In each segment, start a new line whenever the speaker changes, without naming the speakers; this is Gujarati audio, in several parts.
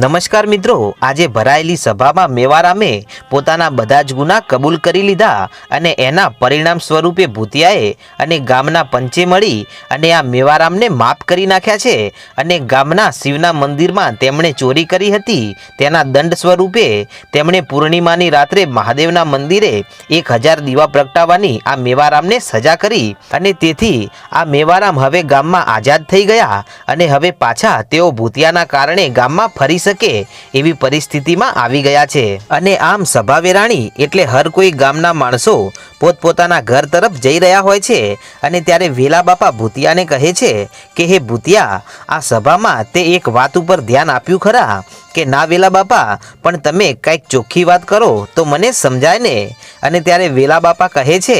નમસ્કાર મિત્રો, આજે ભરાયેલી સભામાં મેવારામે પોતાના બધા જ ગુના કબૂલ કરી લીધા અને એના પરિણામ સ્વરૂપે ભૂતિયાએ અને ગામના પંચે મળી અને આ મેવારામને માફ કરી નાખ્યા છે અને ગામના શિવના મંદિરમાં તેમણે ચોરી કરી હતી. તેના દંડ સ્વરૂપે તેમણે પૂર્ણિમાની રાત્રે મહાદેવના મંદિરે એક હજાર દીવા પ્રગટાવવાની આ મેવારામને સજા કરી અને તેથી આ મેવારામ હવે ગામમાં આઝાદ થઈ ગયા અને હવે પાછા તેઓ ભૂતિયાના કારણે ગામમાં ફરી શકે એવી પરિસ્થિતિમાં આવી ગયા છે. અને આમ સભા વેરાણી એટલે હર કોઈ ગામના માણસો પોતપોતાના ઘર તરફ જઈ રહ્યા હોય છે અને ત્યારે વેલા બાપા ભૂતિયાને કહે છે કે, હે ભૂતિયા, આ સભામાં તે એક વાત ઉપર ધ્યાન આપ્યું ખરા? કે ના વેલા બાપા, પણ તમે કંઈક ચોખ્ખી વાત કરો તો મને સમજાય ને. અને ત્યારે વેલા બાપા કહે છે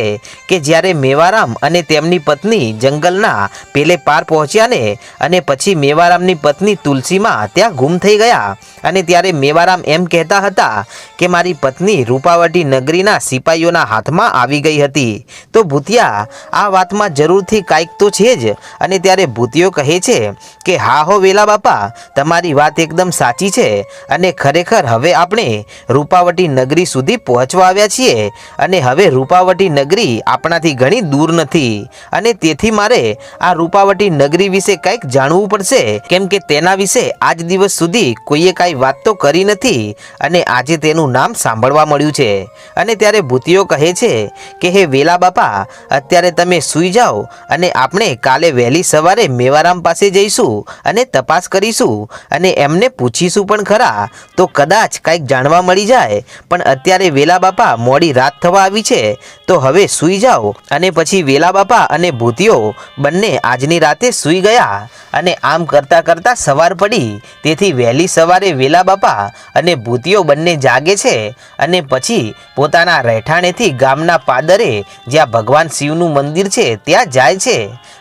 કે, જ્યારે મેવારામ અને તેમની પત્ની જંગલના પેલે પાર પહોંચ્યા ને, અને પછી મેવારામની પત્ની તુલસીમાં ત્યાં ગુમ થઈ ગયા અને ત્યારે મેવારામ એમ કહેતા હતા કે મારી પત્ની રૂપાવટી નગરીના સિપાહીઓના હાથમાં આવી ગઈ હતી. તો ભૂતિયા, આ વાતમાં જરૂરથી કાંઈક તો છે જ. અને ત્યારે ભૂતિયો કહે છે કે, હા હો વેલા બાપા, તમારી વાત એકદમ સાચી છે. અને ખરેખર હવે આપણે રૂપાવટી નગરી સુધી પહોંચવા આવ્યા છીએ. અને હવે રૂપાવટી નગરી આપણાથી ઘણી દૂર નથી. અને તેથી મારે આ રૂપાવટી નગરી વિશે કંઈક જાણવું પડશે. કેમ કે તેના વિશે આજ દિવસ સુધી કોઈએ કાંઈ વાત તો કરી નથી અને આજે તેનું નામ સાંભળવા મળ્યું છે. અને ત્યારે ભૂતિયો કહે છે કે, હે વેલા બાપા, અત્યારે તમે સૂઈ જાઓ અને આપણે કાલે વહેલી સવારે મેવારામ પાસે જઈશું અને તપાસ કરીશું અને એમને પૂછીશું પણ ખરા. તો કદાચ કાંઈક જાણવા મળી જાય. પણ અત્યારે વેલા બાપા, મોડી રાત થવા આવી છે. તો હવે સૂઈ જાઓ અને પછી વેલા બાપા અને ભૂતિયો બંને આજની રાતે સૂઈ ગયા અને આમ કરતાં કરતાં સવાર પડી. તેથી વહેલી સવારે વેલા બાપા અને ભૂતિયો બંને જાગે છે અને પછી પોતાના રહેઠાણેથી ગામના પાદરે જ્યાં ભગવાન શિવનું મંદિર છે, ત્યાં જાય છે.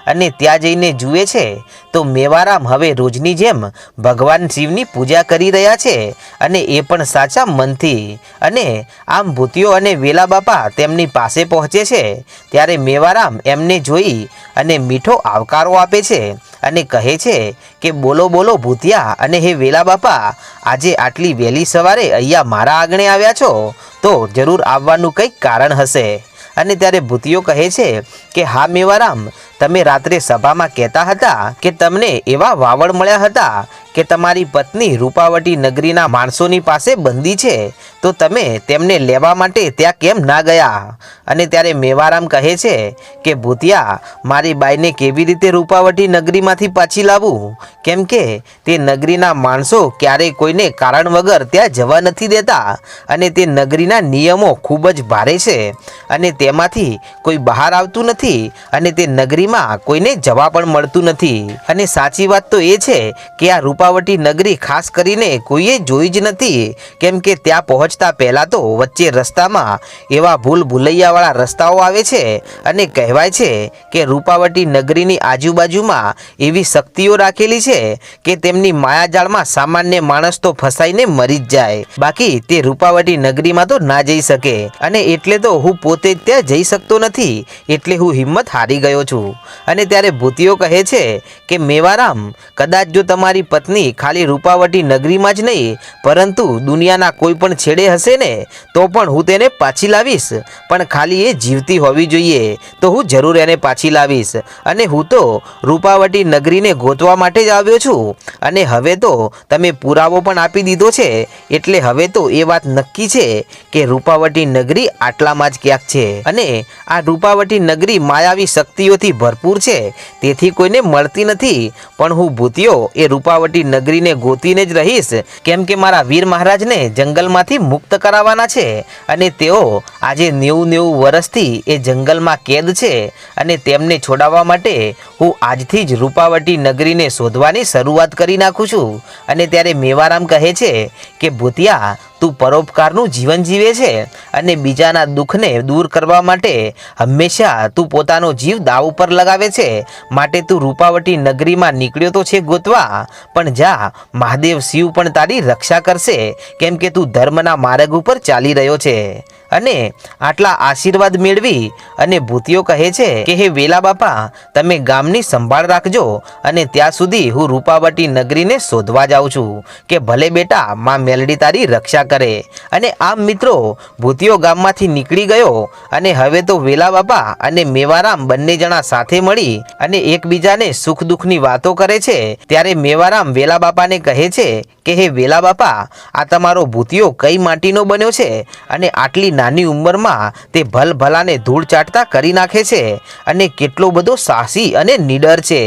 અને ત્યાં જઈને જુએ છે, તો મેવારામ હવે રોજની જેમ ભગવાન શિવની પૂજા કરી રહ્યા છે અને એ પણ સાચા મનથી. અને આમ ભૂતિયો અને વેલા બાપા તેમની પાસે પહોંચે છે, ત્યારે મેવારામ એમને જોઈ અને મીઠો આવકારો આપે છે અને કહે છે કે, બોલો બોલો ભૂતિયા અને હે વેલા બાપા, આજે આટલી વહેલી સવારે અહીંયા મારા આંગણે આવ્યા છો? તો જરૂર આવવાનું કંઈક કારણ હશે. અને ત્યારે ભૂતિયો કહે છે કે, હા મેવારામ તમે રાત્રે સભામાં કહેતા હતા કે તમને એવા વાવડ મળ્યા હતા કે તમારી પત્ની રૂપાવટી નગરીના માણસોની પાસે બંદી છે, તો તમે તેમને લેવા માટે ત્યાં કેમ ના ગયા? અને ત્યારે મેવારામ કહે છે કે, ભૂતિયા, મારી બાઈને કેવી રીતે રૂપાવટી નગરીમાંથી પાછી લાવું કેમ કે તે નગરીના માણસો ક્યારેય કોઈને કારણ વગર ત્યાં જવા નથી દેતા અને તે નગરીના નિયમો ખૂબ જ ભારે છે અને તેમાંથી કોઈ બહાર આવતું નથી અને તે નગરીમાં કોઈને જવા પણ મળતું નથી. અને સાચી વાત તો એ છે કે આ રૂપાવટી નગરી ખાસ કરીને કોઈએ જોઈ જ નથી. કેમ કે ત્યાં પહોંચતા પહેલાં તો વચ્ચે રસ્તામાં એવા ભૂલ ભૂલૈયાવાળા રસ્તાઓ આવે છે અને કહેવાય છે કે રૂપાવટી નગરીની આજુબાજુમાં એવી શક્તિઓ રાખેલી છે કે તેમની માયાજાળમાં સામાન્ય માણસ તો ફસાઈને મરી જ જાય. બાકી તે રૂપાવટી નગરીમાં તો ના જઈ શકે. અને એટલે તો હું પોતે ત્યાં જઈ શકતો નથી. એટલે હું હિંમત હારી ગયો છું. અને ત્યારે ભૂતિયો કહે છે કે, મેવારામ, કદાચ જો તમારી પત્ની ખાલી રૂપાવટી નગરીમાં જ નહીં, પરંતુ દુનિયાના કોઈ પણ છેડે હશે ને, તો પણ હું તેને પાછી લાવીશ. પણ ખાલી એ જીવતી હોવી જોઈએ, તો હું જરૂર એને પાછી લાવીશ. અને હું તો રૂપાવટી નગરીને ગોતવા માટે જ આવ્યો છું. અને હવે તો તમે પુરાવો પણ આપી દીધો છે, એટલે હવે તો એ વાત નક્કી છે કે રૂપાવટી નગરી આટલામાં જ ક્યાંક છે. અને આ રૂપાવટી નગરી માયાવી શક્તિઓથી ભરપૂર છે. તેથી કોઈને મળતી નથી. પણ હું ભૂતિયો એ રૂપાવટી નગરીને ગોતીને જ રહીશ. કેમ કે મારા વીર મહારાજને જંગલમાંથી મુક્ત કરાવવાના છે. અને તેઓ આજે નેવું નેવું વર્ષથી એ જંગલમાં કેદ છે. અને તેમને છોડાવવા માટે હું આજથી જ રૂપાવટી નગરીને શોધવાની શરૂઆત કરી નાખું છું. અને ત્યારે મેવારામ કહે છે કે, ભૂતિયા તું પરોપકારનું જીવન જીવે છે અને બીજાના દુઃખને દૂર કરવા માટે હંમેશા તું પોતાનો જીવ દાવ ઉપર લગાવે છે. માટે તું રૂપાવટી નગરીમાં નીકળ્યો તો છે ગોતવા, પણ જા, મહાદેવ શિવ પણ તારી રક્ષા કરશે, કેમ કે તું ધર્મના માર્ગ ઉપર ચાલી રહ્યો છે. અને આટલા આશીર્વાદ મેળવી અને ભૂતિયો કહે છે કે, હે વેલા બાપા, તમે ગામની સંભાળ રાખજો અને ત્યાં સુધી હું રૂપાવટી નગરીને શોધવા જાઉં છું કે ભલે બેટા, માં મેલડી તારી રક્ષા કરે. અને આમ મિત્રો ભૂતિયો ગામમાંથી નીકળી ગયો અને હવે તો વેલા બાપા અને મેવારામ બંને જણા સાથે મળી અને એકબીજાને સુખ દુઃખની વાતો કરે છે. ત્યારે મેવારામ વેલા બાપાને કહે છે કે, હે વેલા બાપા, આ તમારો ભૂતિયો કઈ માટીનો બન્યો છે અને આટલી નાની ઉંમરમાં તે ભલભલાને ધૂળ ચાટતા કરી નાખે છે અને કેટલો બધો સાહસી અને નીડર છે.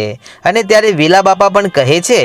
અને ત્યારે વેલા બાપા પણ કહે છે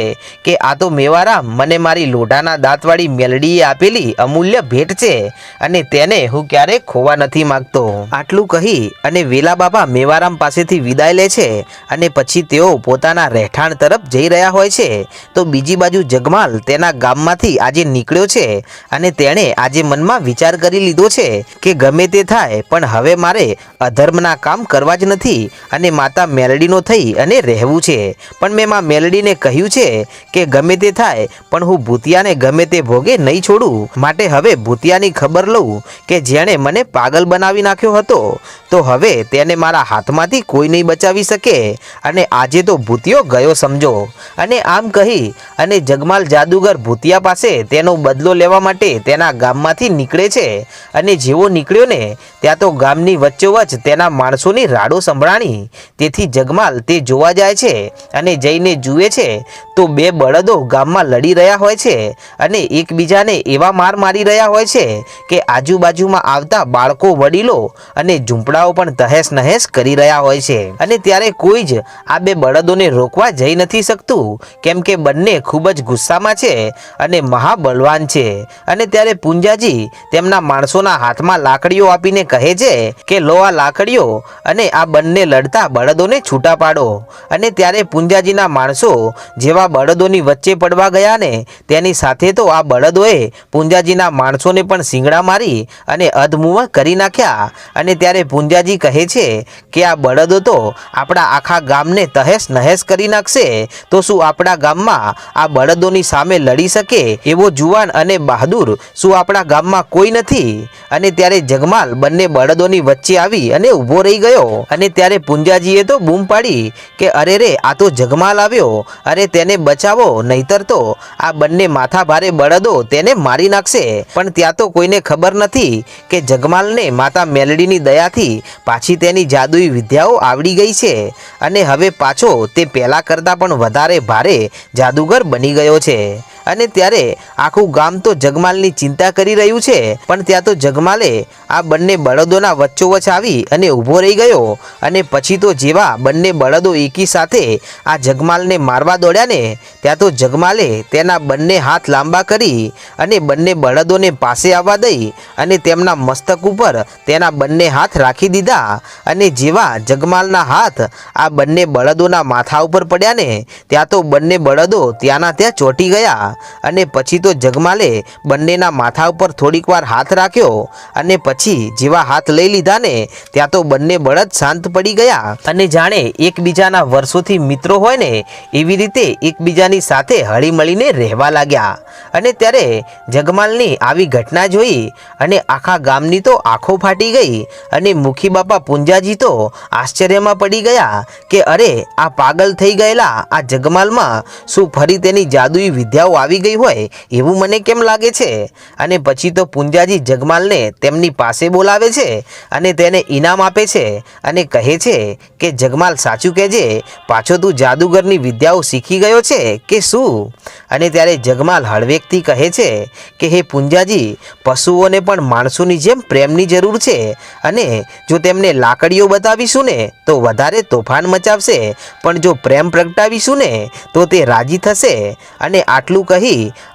કે, આ તો મેવારામ મને મારી લોઢાના દાંતવાળી મેલડીએ આપેલી અમૂલ્ય ભેટ છે અને તેને હું ક્યારેય ખોવા નથી માંગતો. આટલું કહી અને વેલા બાપા મેવારામ પાસેથી વિદાય લે છે અને પછી તેઓ પોતાના રહેઠાણ તરફ જઈ રહ્યા હોય છે. તો બીજી બાજુ જગમાલ તેના ગામમાંથી આજે નીકળ્યો છે અને તેણે આજે મનમાં વિચાર કરી લીધો છે કે ગમે તે થાય, પણ હવે મારે અધર્મના કામ કરવા જ નથી અને માતા મેલડીનો થઈ અને રહેવું છે. પણ મેં માં મેલડીને કહ્યું છે કે ગમે તે થાય, પણ હું ભૂતિયાને ગમે તે ભોગે નહીં છોડું. માટે હવે ભૂતિયાની ખબર લઉં કે જેણે મને પાગલ બનાવી નાખ્યો હતો, તો હવે તેને મારા હાથમાંથી કોઈ નહીં બચાવી શકે. અને આજે તો ભૂતિયો ગયો સમજો. અને આમ કહી, અને જગમાલ જાદુગર ભૂતિયા પાસે તેનો બદલો લેવા માટે તેના ગામમાંથી નીકળે છે. અને જેવો નીકળ્યો ને, ત્યાં તો ગામની વચ્ચોવચ તેના માણસોની રાડો સંભળાણી. તેથી જગમાલ તે જોવા જાય છે અને જઈને જુએ છે તો બે બળદો ગામમાં લડી રહ્યા હોય છે અને એકબીજાને એવા માર મારી રહ્યા હોય છે કે આજુબાજુમાં આવતા બાળકો, વડીલો અને ઝૂંપડાઓ પણ તહેસ નહેસ કરી રહ્યા હોય છે. અને ત્યારે કોઈ જ આ બે બળદોને રોકવા જઈ નથી શકતું, કેમ કે બંને ખૂબ જ ગુસ્સામાં છે અને મહાબલવાન છે. અને ત્યારે પુંજાજી તેમના માણસોના હાથમાં લાકડીઓ આપીને કહે છે કે, લો આ લાકડીઓ અને આ બંને લડતા બળદોને છૂટા પાડો. અને ત્યારે પુંજાજીના માણસો જેવા બળદોની વચ્ચે પડવા ગયા ને, તેની સાથે તો આ બળદોએ પુંજાજીના માણસોને પણ શિંગડા મારી અને અધમુવા કરી નાખ્યા. અને ત્યારે પુંજાજી કહે છે કે, આ બળદો તો આપણા આખા ગામને તહેસ નહેસ કરી નાખશે. તો શું આપણા ગામમાં આ બળદોની સામે લડી શકે એવો જુવાન અને બહાદુર? શું આપણા ગામમાં કોઈ નથી? અને ત્યારે જગમાલ બંને બળદોની વચ્ચે આવી અને ઊભો રહી ગયો. અને ત્યારે પૂંજાજીએ તો બૂમ પાડી કે, અરે રે, આ તો જગમાલ આવ્યો. અરે તેને બચાવો, નહીતર તો આ બંને માથા ભારે બળદો તેને મારી નાખશે. પણ ત્યાં તો કોઈને ખબર નથી કે જગમાલને માતા મેલડીની દયાથી પાછી તેની જાદુઈ વિદ્યાઓ આવડી ગઈ છે. અને હવે પાછો તે પહેલાં કરતાં પણ વધારે ભારે જાદુગર બની ગયો છે. અને ત્યારે આખું ગામ તો જગમાલની ચિંતા કરી રહ્યું છે, પણ ત્યાં તો જગમાલે આ બંને બળદોના વચ્ચોવચ આવી અને ઊભો રહી ગયો અને પછી તો જેવા બંને બળદો એકી સાથે આ જગમાલને મારવા દોડ્યા ને, ત્યાં તો જગમાલે તેના બંને હાથ લાંબા કરી અને બંને બળદોને પાસે આવવા દઈ અને તેમના મસ્તક ઉપર તેના બંને હાથ રાખી દીધા અને જેવા જગમાલના હાથ આ બંને બળદોના માથા ઉપર પડ્યા ને, ત્યાં તો બંને બળદો ત્યાંના ત્યાં ચોંટી ગયા અને પછી તો જગમાલે બંનેના માથા ઉપર થોડીક વાર હાથ રાખ્યો અને પછી જેવા હાથ લઈ લીધા ને ત્યાં તો બંને બળદ શાંત પડી ગયા. અને જાણે એકબીજાના વર્ષોથી મિત્રો હોય ને એવી રીતે એકબીજાની સાથે હળી મળીને રહેવા લાગ્યા. અને ત્યારે જગમાલની આવી ઘટના જોઈ અને આખા ગામની તો આંખો ફાટી ગઈ અને મુખી બાપા પુંજાજી તો આશ્ચર્યમાં પડી ગયા કે અરે, આ પાગલ થઈ ગયેલા આ જગમાલમાં શું ફરી તેની જાદુઈ વિદ્યાઓ આવી ગઈ હોય એવું મને કેમ લાગે છે? અને પછી તો પુંજાજી જગમાલને તેમની પાસે બોલાવે છે અને તેને ઇનામ આપે છે અને કહે છે કે, જગમાલ, સાચું કહેજે, પાછો તું જાદુગરની વિદ્યાઓ શીખી ગયો છે કે શું? અને ત્યારે જગમાલ હળવેકથી કહે છે કે, હે પુંજાજી, પશુઓને પણ માણસોની જેમ પ્રેમની જરૂર છે અને જો તેમને લાકડીઓ બતાવીશું ને, તો વધારે તોફાન મચાવશે, પણ જો પ્રેમ પ્રગટાવીશું ને, તો તે રાજી થશે અને આટલું કહી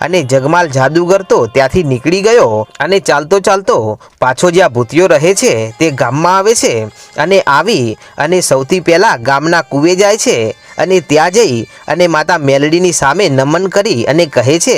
અને જગમાલ જાદુગર તો ત્યાંથી નીકળી ગયો અને ચાલતો ચાલતો પાછો જ્યાં ભૂતિયો રહે છે તે ગામમાં આવે છે અને આવી અને સૌથી પહેલાં ગામના કૂવે જાય છે અને ત્યાં જઈ અને માતા મેલડીની સામે નમન કરી અને કહે છે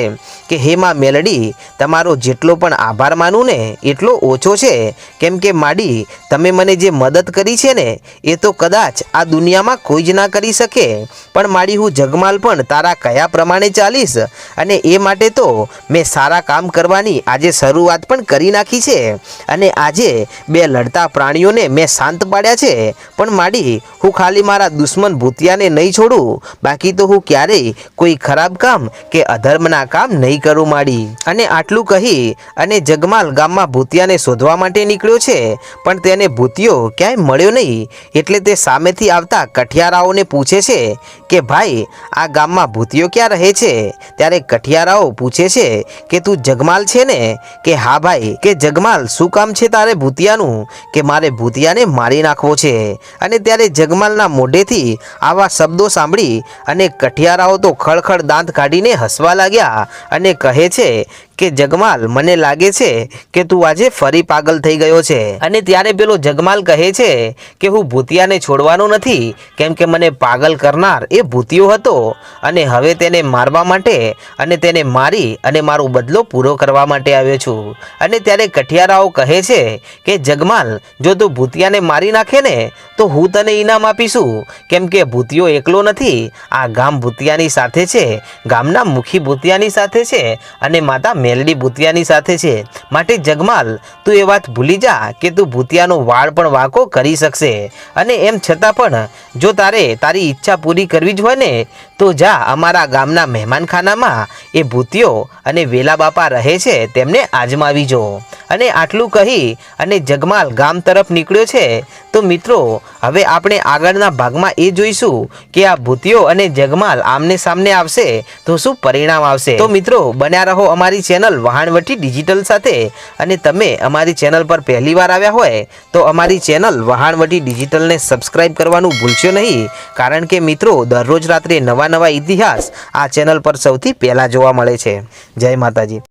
કે, હે માં મેલડી, તમારો જેટલો પણ આભાર માનું ને, એટલો ઓછો છે. કેમ કે માડી, તમે મને જે મદદ કરી છે ને, એ તો કદાચ આ દુનિયામાં કોઈ જ ના કરી શકે. પણ માડી, હું જગમાલ પણ તારા કયા પ્રમાણે ચાલીશ? અને એ માટે તો મેં સારા કામ કરવાની આજે શરૂઆત પણ કરી નાખી છે. અને આજે બે લડતા પ્રાણીઓને મેં શાંત પાડ્યા છે. પણ માડી, હું ખાલી મારા દુશ્મન ભૂતિયાને નહીં છોડું. બાકી તો હું ક્યારેય કોઈ ખરાબ કામ કે અધર્મના કામ નહીં કરું માડી. અને આટલું કહી અને જગમાલ ગામમાં ભૂતિયાને શોધવા માટે નીકળ્યો છે. પણ તેને ભૂતિયો ક્યાંય મળ્યો નહીં. એટલે તે સામેથી આવતા કઠિયારાઓને પૂછે છે કે, ભાઈ, આ ગામમાં ભૂતિયો ક્યાં રહે છે? ત્યારે કઠિયારાઓ પૂછે છે કે તું જગમાલ છે ને? કે હા ભાઈ, કે જગમાલ, શું કામ છે તારે ભૂતિયાનું? કે મારે ભૂતિયાને મારી નાખવો છે? અને ત્યારે જગમાલના મોઢેથી આવા શબ્દો સાંભળી અને કઠિયારાઓ તો ખળખળ દાંત કાઢીને હસવા લાગ્યા અને કહે છે કે જગમાલ, મને લાગે છે કે તું આજે ફરી પાગલ થઈ ગયો છે. અને ત્યારે પેલો જગમાલ કહે છે કે હું ભૂતિયાને છોડવાનો નથી, કેમ કે મને પાગલ કરનાર એ ભૂતિયો હતો. અને હવે તેને મારવા માટે અને તેને મારી અને મારો બદલો પૂરો કરવા માટે આવ્યો છું. અને ત્યારે કઠિયારાઓ કહે છે કે, જગમાલ, જો તું ભૂતિયાને મારી નાખે ને, તો હું તને ઇનામ આપીશું. કેમ કે ભૂતિયો એકલો નથી, આ ગામ ભૂતિયાની સાથે છે, ગામના મુખી ભૂતિયાની સાથે છે અને માતા મેલડી ભૂતિયાની સાથે છે. માટે જગમાલ, તું એ વાત ભૂલી જા કે તું ભૂતિયાનો વાળ પણ વાંકો કરી શકશે. અને એમ છતાં પણ, જો તારે તારી ઈચ્છા પૂરી કરવી જ હોય ને તો જા, અમારા ગામના મહેમાનખાનામાં એ ભૂતિયો અને વેલા બાપા રહે છે, તેમને આજમાવી જો. અને આટલું કહી અને જગમાલ ગામ તરફ નીકળ્યો છે, તો મિત્રો, હવે આપણે આગળના ભાગમાં એ જોઈશું કે આ ભૂતિયો અને જગમાલ આમને સામને આવશે તો શું પરિણામ આવશે. તો મિત્રો, બન્યા રહો અમારી ચેનલ વહાણવટી ડિજિટલ સાથે. અને તમે અમારી ચેનલ પર પહેલી વાર આવ્યા હોય, તો અમારી ચેનલ વહાણવટી ડિજિટલને સબસ્ક્રાઇબ કરવાનું ભૂલશો નહીં. કારણ કે મિત્રો, દરરોજ રાત્રે નવા ઇતિહાસ આ ચેનલ પર સૌથી પહેલાં જોવા મળે છે. જય માતાજી.